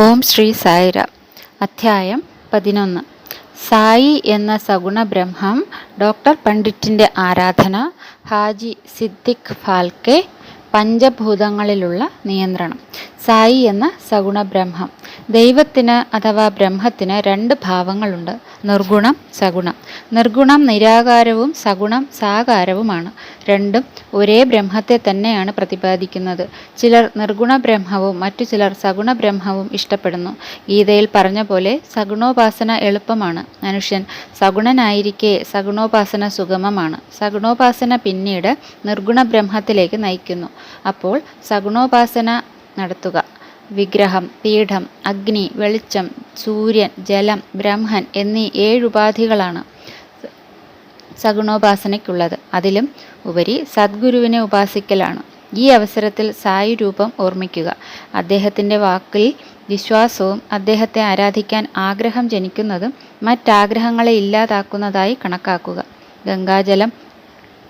ഓം ശ്രീ സായിര. അധ്യായം പതിനൊന്ന്. സായി എന്ന സഗുണ ബ്രഹ്മം ഡോക്ടർ പണ്ഡിറ്റിന്റെ ആരാധന ഹാജി സിദ്ദിഖ് ഫാൽക്കെ പഞ്ചഭൂതങ്ങളിലുള്ള നിയന്ത്രണം. സായി എന്ന സഗുണ ബ്രഹ്മം. ദൈവത്തിന് അഥവാ ബ്രഹ്മത്തിന് രണ്ട് ഭാവങ്ങളുണ്ട്. നിർഗുണം സഗുണം. നിർഗുണം നിരാകാരവും സഗുണം സാകാരവുമാണ്. രണ്ടും ഒരേ ബ്രഹ്മത്തെ തന്നെയാണ് പ്രതിപാദിക്കുന്നത്. ചിലർ നിർഗുണ ബ്രഹ്മവും മറ്റു ചിലർ സഗുണ ബ്രഹ്മവും ഇഷ്ടപ്പെടുന്നു. ഗീതയിൽ പറഞ്ഞ പോലെ സഗുണോപാസന എളുപ്പമാണ്. മനുഷ്യൻ സഗുണനായിരിക്കെ സഗുണോപാസന സുഗമമാണ്. സഗുണോപാസന പിന്നീട് നിർഗുണ ബ്രഹ്മത്തിലേക്ക് നയിക്കുന്നു. അപ്പോൾ സഗുണോപാസന നടത്തുക. വിഗ്രഹം പീഠം അഗ്നി വെളിച്ചം സൂര്യൻ ജലം ബ്രഹ്മൻ എന്നീ ഏഴുപാധികളാണ് സഗുണോപാസനയ്ക്കുള്ളത്. അതിലും ഉപരി സദ്ഗുരുവിനെ ഉപാസിക്കലാണ്. ഈ അവസരത്തിൽ സായി രൂപം ഓർമ്മിക്കുക. അദ്ദേഹത്തിന്റെ വാക്കിൽ വിശ്വാസവും അദ്ദേഹത്തെ ആരാധിക്കാൻ ആഗ്രഹം ജനിക്കുന്നതും മറ്റാഗ്രഹങ്ങളെ ഇല്ലാതാക്കുന്നതായി കണക്കാക്കുക. ഗംഗാജലം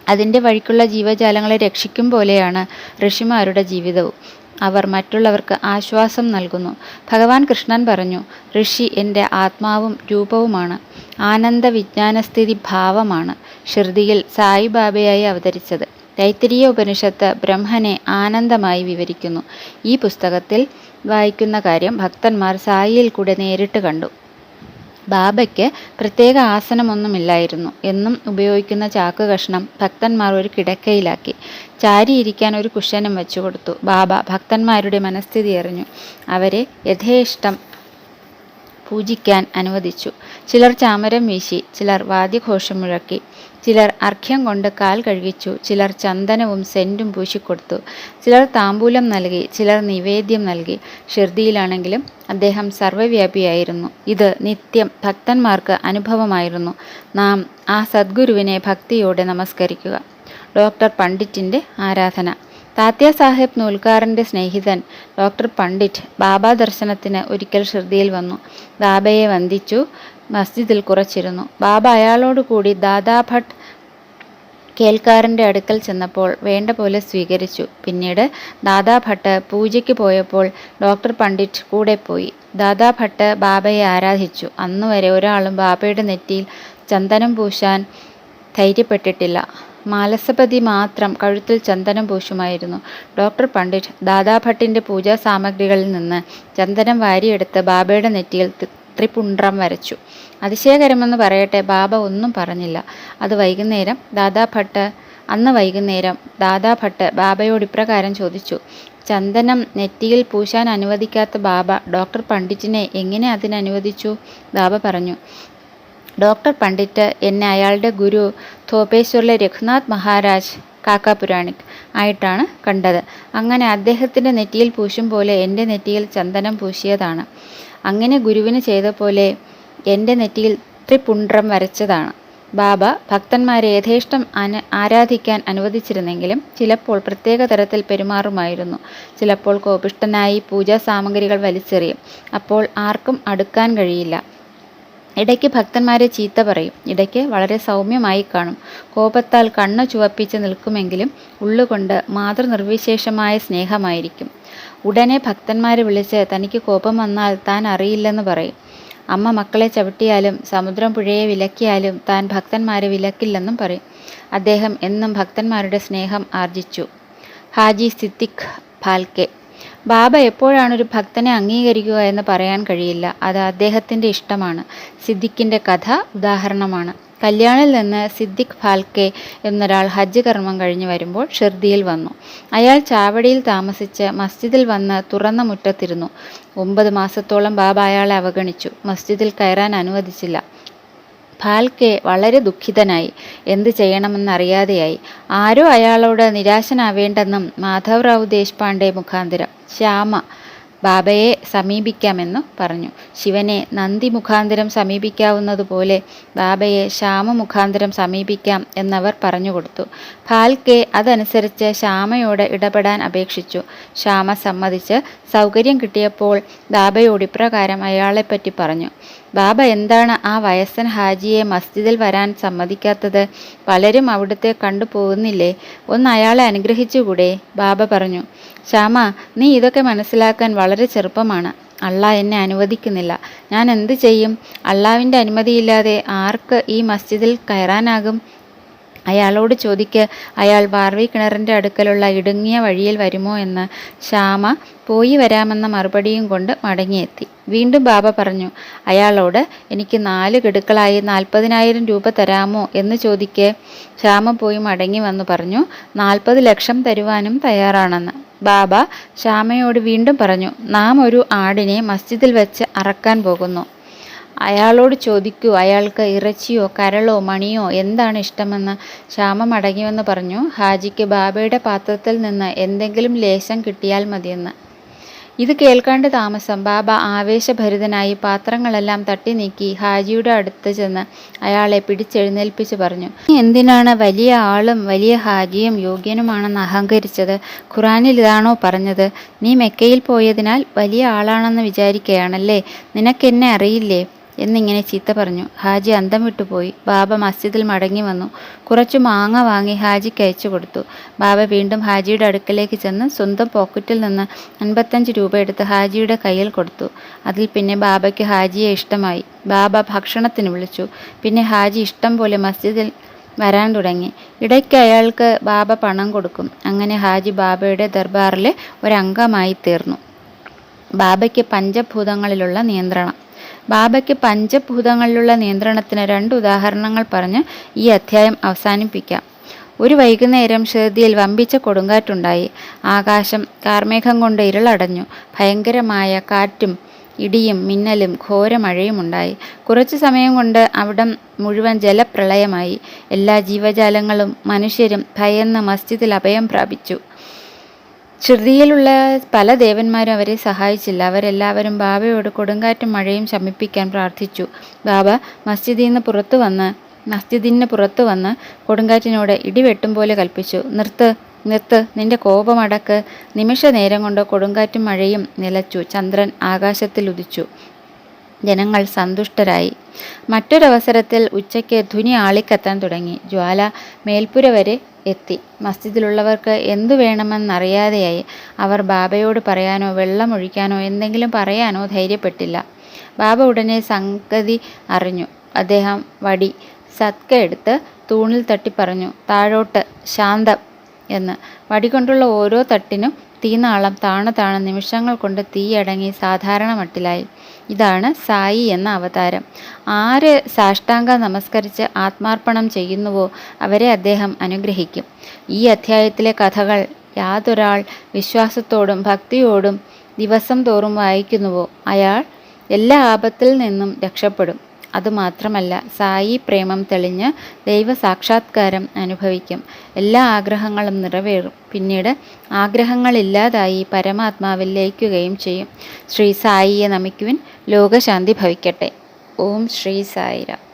അതിന്റെ വഴിക്കുള്ള ജീവജാലങ്ങളെ രക്ഷിക്കും പോലെയാണ് ഋഷിമാരുടെ ജീവിതവും. അവർ മറ്റുള്ളവർക്ക് ആശ്വാസം നൽകുന്നു. ഭഗവാൻ കൃഷ്ണൻ പറഞ്ഞു ഋഷി എന്റെ ആത്മാവും രൂപവുമാണ്. ആനന്ദ വിജ്ഞാനസ്ഥിതി ഭാവമാണ്. ഷിർദിയിൽ സായിബാബയായി അവതരിച്ചത്. തൈത്തിരീയ ഉപനിഷത്ത് ബ്രഹ്മനെ ആനന്ദമായി വിവരിക്കുന്നു. ഈ പുസ്തകത്തിൽ വായിക്കുന്ന കാര്യം ഭക്തന്മാർ സായിയിൽ കൂടെ നേരിട്ട് കണ്ടു. ബാബയ്ക്ക് പ്രത്യേക ആസനമൊന്നുമില്ലായിരുന്നു. എന്നും ഉപയോഗിക്കുന്ന ചാക്ക് കഷ്ണം ഭക്തന്മാർ ഒരു കിടക്കയിലാക്കി. ചാരിയിരിക്കാൻ ഒരു കുഷനും വെച്ചു കൊടുത്തു ബാബ ഭക്തന്മാരുടെ മനസ്ഥിതി അറിഞ്ഞു. അവരെ യഥേഷ്ടം പൂജിക്കാൻ അനുവദിച്ചു. ചിലർ ചാമരം വീശി ചിലർ വാദ്യഘോഷം മുഴക്കി. ചിലർ അർഘ്യം കൊണ്ട് കാൽ കഴുകിച്ചു ചിലർ ചന്ദനവും സെന്റും പൂശിക്കൊടുത്തു. ചിലർ താമ്പൂലം നൽകി ചിലർ നിവേദ്യം നൽകി. ഷിർദിയിലാണെങ്കിലും അദ്ദേഹം സർവവ്യാപിയായിരുന്നു ഇത് നിത്യം ഭക്തന്മാർക്ക് അനുഭവമായിരുന്നു. നാം ആ സദ്ഗുരുവിനെ ഭക്തിയോടെ നമസ്കരിക്കുക. ഡോക്ടർ പണ്ഡിറ്റിന്റെ ആരാധന. താത്യ സാഹേബ് നൂൽക്കാരന്റെ സ്നേഹിതൻ ഡോക്ടർ പണ്ഡിറ്റ് ബാബ ദർശനത്തിന് ഒരിക്കൽ ഷിർദിയിൽ വന്നു. ബാബയെ വന്ദിച്ചു മസ്ജിദിൽ കുറച്ചിരുന്നു. ബാബ അയാളോട് കൂടി ദാദാ ഭട്ട് കേൽക്കാരന്റെ അടുക്കൽ ചെന്നപ്പോൾ വേണ്ട പോലെ സ്വീകരിച്ചു. പിന്നീട് ദാദാ ഭട്ട് പൂജയ്ക്ക് പോയപ്പോൾ ഡോക്ടർ പണ്ഡിറ്റ് കൂടെ പോയി. ദാദാ ഭട്ട് ബാബയെ ആരാധിച്ചു. അന്നുവരെ ഒരാളും ബാബയുടെ നെറ്റിയിൽ ചന്ദനം പൂശാൻ ധൈര്യപ്പെട്ടിട്ടില്ല. മാലസപതി മാത്രം കഴുത്തിൽ ചന്ദനം പൂശുമായിരുന്നു. ഡോക്ടർ പണ്ഡിറ്റ് ദാദാഭട്ടിന്റെ പൂജാ സാമഗ്രികളിൽ നിന്ന് ചന്ദനം വാരിയെടുത്ത് ബാബയുടെ നെറ്റിയിൽ ത്രിപുണ്ട്രം വരച്ചു. അതിശയകരമെന്ന് പറയട്ടെ ബാബ ഒന്നും പറഞ്ഞില്ല. അത് വൈകുന്നേരം ദാദാ ഭട്ട് അന്ന് വൈകുന്നേരം ദാദാ ഭട്ട് ബാബയോട് ഇപ്രകാരം ചോദിച്ചു. ചന്ദനം നെറ്റിയിൽ പൂശാൻ അനുവദിക്കാത്ത ബാബ ഡോക്ടർ പണ്ഡിറ്റിനെ എങ്ങനെ അതിനനുവദിച്ചു? ബാബ പറഞ്ഞു. ഡോക്ടർ പണ്ഡിറ്റ് എന്നെ അയാളുടെ ഗുരു തോപേശ്വറിലെ രഘുനാഥ് മഹാരാജ് കാക്കാപുരാണിക് ആയിട്ടാണ് കണ്ടത്. അങ്ങനെ അദ്ദേഹത്തിന്റെ നെറ്റിയിൽ പൂശും പോലെ എന്റെ നെറ്റിയിൽ ചന്ദനം പൂശിയതാണ്. അങ്ങനെ ഗുരുവിന് ചെയ്ത പോലെ എന്റെ നെറ്റിയിൽ ത്രിപുണ്ട്രം വരച്ചതാണ്. ബാബ ഭക്തന്മാരെ യഥേഷ്ടം അന ആരാധിക്കാൻ അനുവദിച്ചിരുന്നെങ്കിലും ചിലപ്പോൾ പ്രത്യേക തരത്തിൽ പെരുമാറുമായിരുന്നു. ചിലപ്പോൾ കോപിഷ്ടനായി പൂജാ സാമഗ്രികൾ വലിച്ചെറിയും. അപ്പോൾ ആർക്കും അടുക്കാൻ കഴിയില്ല. ഇടയ്ക്ക് ഭക്തന്മാരെ ചീത്ത പറയും. ഇടയ്ക്ക് വളരെ സൗമ്യമായി കാണും. കോപത്താൽ കണ്ണു ചുവപ്പിച്ച് നിൽക്കുമെങ്കിലും ഉള്ളുകൊണ്ട് മാതൃനിർവിശേഷമായ സ്നേഹമായിരിക്കും. ഉടനെ ഭക്തന്മാരെ വിളിച്ച് തനിക്ക് കോപം വന്നാൽ താൻ അറിയില്ലെന്ന് പറയും. അമ്മ മക്കളെ ചവിട്ടിയാലും സമുദ്രം പുഴയെ വിലക്കിയാലും താൻ ഭക്തന്മാരെ വിലക്കില്ലെന്നും പറയും. അദ്ദേഹം എന്നും ഭക്തന്മാരുടെ സ്നേഹം ആർജിച്ചു. ഹാജി സിദ്ദിഖ് ഫാൽക്കെ ബാബ എപ്പോഴാണ് ഒരു ഭക്തനെ അംഗീകരിക്കുക എന്ന് പറയാൻ കഴിയില്ല. അത് അദ്ദേഹത്തിന്റെ ഇഷ്ടമാണ്. സിദ്ദിഖിന്റെ കഥ ഉദാഹരണമാണ്. കല്യാണിൽ നിന്ന് സിദ്ദിഖ് ഫാൽക്കെ എന്നൊരാൾ ഹജ്ജ് കർമ്മം കഴിഞ്ഞ് വരുമ്പോൾ ഷിർദിയിൽ വന്നു. അയാൾ ചാവടിയിൽ താമസിച്ച് മസ്ജിദിൽ വന്ന് തുറന്ന മുറ്റത്തിരുന്നു. ഒമ്പത് മാസത്തോളം ബാബ അയാളെ അവഗണിച്ചു. മസ്ജിദിൽ കയറാൻ അനുവദിച്ചില്ല. ഫാൽക്കെ വളരെ ദുഃഖിതനായി. എന്ത് ചെയ്യണമെന്നറിയാതെയായി. ആരോ അയാളോട് നിരാശനാവേണ്ടെന്നും മാധവറാവു ദേശ്പാണ്ഡെ മുഖാന്തരം. ശ്യാമ ബാബയെ സമീപിക്കാമെന്നു പറഞ്ഞു. ശിവനെ നന്ദി മുഖാന്തരം സമീപിക്കാവുന്നതുപോലെ ബാബയെ ശ്യാമ മുഖാന്തരം സമീപിക്കാം എന്നവർ പറഞ്ഞുകൊടുത്തു ഫാൽക്കെ അതനുസരിച്ച് ശ്യാമയോട് ഇടപെടാൻ അപേക്ഷിച്ചു. ശ്യാമ സമ്മതിച്ച് സൗകര്യം കിട്ടിയപ്പോൾ ബാബയോട് ഇപ്രകാരം അയാളെപ്പറ്റി പറഞ്ഞു. ബാബ എന്താണ് ആ വയസ്സൻ ഹാജിയെ മസ്ജിദിൽ വരാൻ സമ്മതിക്കാത്തത്? പലരും അവിടുത്തെ കണ്ടു പോകുന്നില്ലേ? ഒന്ന് അയാളെ അനുഗ്രഹിച്ചുകൂടെ? ബാബ പറഞ്ഞു. ശ്യാമ നീ ഇതൊക്കെ മനസ്സിലാക്കാൻ വളരെ ചെറുപ്പമാണ്. അള്ളാ എന്നെ അനുവദിക്കുന്നില്ല. ഞാൻ എന്ത് ചെയ്യും? അള്ളാവിന്റെ അനുമതിയില്ലാതെ ആർക്ക് ഈ മസ്ജിദിൽ കയറാനാകും? അയാളോട് ചോദിക്ക് അയാൾ ബാർവി കിണറിന്റെ അടുക്കലുള്ള ഇടുങ്ങിയ വഴിയിൽ വരുമോ എന്ന്. ശ്യാമ പോയി വരാമെന്ന മറുപടിയും കൊണ്ട് മടങ്ങിയെത്തി. വീണ്ടും ബാബ പറഞ്ഞു അയാളോട് എനിക്ക് നാല് ഗഡുക്കളായി നാൽപ്പതിനായിരം രൂപ തരാമോ എന്ന് ചോദിക്കെ. ശ്യാമ പോയി മടങ്ങി വന്നു പറഞ്ഞു നാൽപ്പത് ലക്ഷം തരുവാനും തയ്യാറാണെന്ന്. ബാബ ശ്യാമയോട് വീണ്ടും പറഞ്ഞു നാം ഒരു ആടിനെ മസ്ജിദിൽ വെച്ച് അറക്കാൻ പോകുന്നു. അയാളോട് ചോദിക്കൂ അയാൾക്ക് ഇറച്ചിയോ കരളോ മണിയോ എന്താണ് ഇഷ്ടമെന്ന്? ശ്യാമ മടങ്ങിവെന്ന് പറഞ്ഞു ഹാജിക്ക് ബാബയുടെ പാത്രത്തിൽ നിന്ന് എന്തെങ്കിലും ലേശം കിട്ടിയാൽ മതിയെന്ന്. ഇത് കേൾക്കാണ്ട് താമസം. ബാബ ആവേശഭരിതനായി പാത്രങ്ങളെല്ലാം തട്ടി നീക്കി ഹാജിയുടെ അടുത്ത് ചെന്ന് അയാളെ പിടിച്ചെഴുന്നേൽപ്പിച്ച് പറഞ്ഞു "നീ എന്തിനാണ് വലിയ ആളും വലിയ ഹാജിയും യോഗ്യനുമാണെന്ന് അഹങ്കരിച്ചത്? ഖുറാനിൽ ഇതാണോ പറഞ്ഞത്? നീ മെക്കയിൽ പോയതിനാൽ വലിയ ആളാണെന്ന് വിചാരിക്കുകയാണല്ലേ നിനക്കെന്നെ അറിയില്ലേ? എന്നിങ്ങനെ ചീത്ത പറഞ്ഞു. ഹാജി അന്തം വിട്ടുപോയി ബാബ മസ്ജിദിൽ മടങ്ങി വന്നു. കുറച്ചു മാങ്ങ വാങ്ങി ഹാജിക്ക് അയച്ചു കൊടുത്തു. ബാബ വീണ്ടും ഹാജിയുടെ അടുക്കലേക്ക് ചെന്ന് സ്വന്തം പോക്കറ്റിൽ നിന്ന് അൻപത്തഞ്ച് രൂപ എടുത്ത് ഹാജിയുടെ കയ്യിൽ കൊടുത്തു. അതിൽ പിന്നെ ബാബയ്ക്ക് ഹാജിയെ ഇഷ്ടമായി. ബാബ ഭക്ഷണത്തിന് വിളിച്ചു. പിന്നെ ഹാജി ഇഷ്ടം പോലെ മസ്ജിദിൽ വരാൻ തുടങ്ങി. ഇടയ്ക്ക് അയാൾക്ക് ബാബ പണം കൊടുക്കും. അങ്ങനെ ഹാജി ബാബയുടെ ദർബാറിലെ ഒരംഗമായി തീർന്നു. ബാബയ്ക്ക് പഞ്ചഭൂതങ്ങളിലുള്ള നിയന്ത്രണം. ബാബയ്ക്ക് പഞ്ചഭൂതങ്ങളിലുള്ള നിയന്ത്രണത്തിന് രണ്ട് ഉദാഹരണങ്ങൾ പറഞ്ഞ് ഈ അധ്യായം അവസാനിപ്പിക്കാം. ഒരു വൈകുന്നേരം ഷിർദിയിൽ വമ്പിച്ച കൊടുങ്കാറ്റുണ്ടായി. ആകാശം കാർമേഘം കൊണ്ട് ഇരുളടഞ്ഞു. ഭയങ്കരമായ കാറ്റും ഇടിയും മിന്നലും ഘോരമഴയും ഉണ്ടായി. കുറച്ചു സമയം കൊണ്ട് അവിടം മുഴുവൻ ജലപ്രളയമായി. എല്ലാ ജീവജാലങ്ങളും മനുഷ്യരും ഭയന്ന് മസ്ജിദിൽ അഭയം പ്രാപിച്ചു. ഷിർദിയിലുള്ള പല ദേവന്മാരും അവരെ സഹായിച്ചില്ല. അവരെല്ലാവരും ബാബയോട് കൊടുങ്കാറ്റും മഴയും ശമിപ്പിക്കാൻ പ്രാർത്ഥിച്ചു. ബാബ മസ്ജിദിൽ നിന്ന് പുറത്തു വന്ന് മസ്ജിദിന് പുറത്തു വന്ന് കൊടുങ്കാറ്റിനോട് ഇടിവെട്ടും പോലെ കൽപ്പിച്ചു. നിർത്ത് നിർത്ത് നിന്റെ കോപമടക്ക് നിമിഷ നേരം കൊണ്ട് കൊടുങ്കാറ്റും മഴയും നിലച്ചു. ചന്ദ്രൻ ആകാശത്തിൽ ഉദിച്ചു ജനങ്ങൾ സന്തുഷ്ടരായി. മറ്റൊരവസരത്തിൽ ഉച്ചയ്ക്ക് ധുനി ആളിക്കത്താൻ തുടങ്ങി. ജ്വാല മേൽപ്പുര വരെ എത്തി. മസ്ജിദിലുള്ളവർക്ക് എന്തു വേണമെന്നറിയാതെയായി അവർ ബാബയോട് പറയാനോ വെള്ളമൊഴിക്കാനോ എന്തെങ്കിലും പറയാനോ ധൈര്യപ്പെട്ടില്ല. ബാബ ഉടനെ സംഗതി അറിഞ്ഞു. അദ്ദേഹം വടി സത്ക എടുത്ത് തൂണിൽ തട്ടി പറഞ്ഞു താഴോട്ട് ശാന്തം എന്ന്. വടി കൊണ്ടുള്ള ഓരോ തട്ടിനും തീനാളം താണു താണ നിമിഷങ്ങൾ കൊണ്ട് തീയടങ്ങി സാധാരണ മട്ടിലായി. ഇതാണ് സായി എന്ന അവതാരം. ആര് സാഷ്ടാംഗ നമസ്കരിച്ച് ആത്മാർപ്പണം ചെയ്യുന്നുവോ അവരെ അദ്ദേഹം അനുഗ്രഹിക്കും. ഈ അധ്യായത്തിലെ കഥകൾ യാതൊരാൾ വിശ്വാസത്തോടും ഭക്തിയോടും ദിവസം തോറും വായിക്കുന്നുവോ? അയാൾ എല്ലാ ആപത്തിൽ നിന്നും രക്ഷപ്പെടും. അതുമാത്രമല്ല സായി പ്രേമം തെളിഞ്ഞ് ദൈവ സാക്ഷാത്കാരം അനുഭവിക്കും. എല്ലാ ആഗ്രഹങ്ങളും നിറവേറും. പിന്നീട് ആഗ്രഹങ്ങളില്ലാതായി പരമാത്മാവിൽ ലയിക്കുകയും ചെയ്യും. ശ്രീ സായിയെ നമിക്കുവിൻ ലോകശാന്തി ഭവിക്കട്ടെ. ഓം ശ്രീ സായിരാം.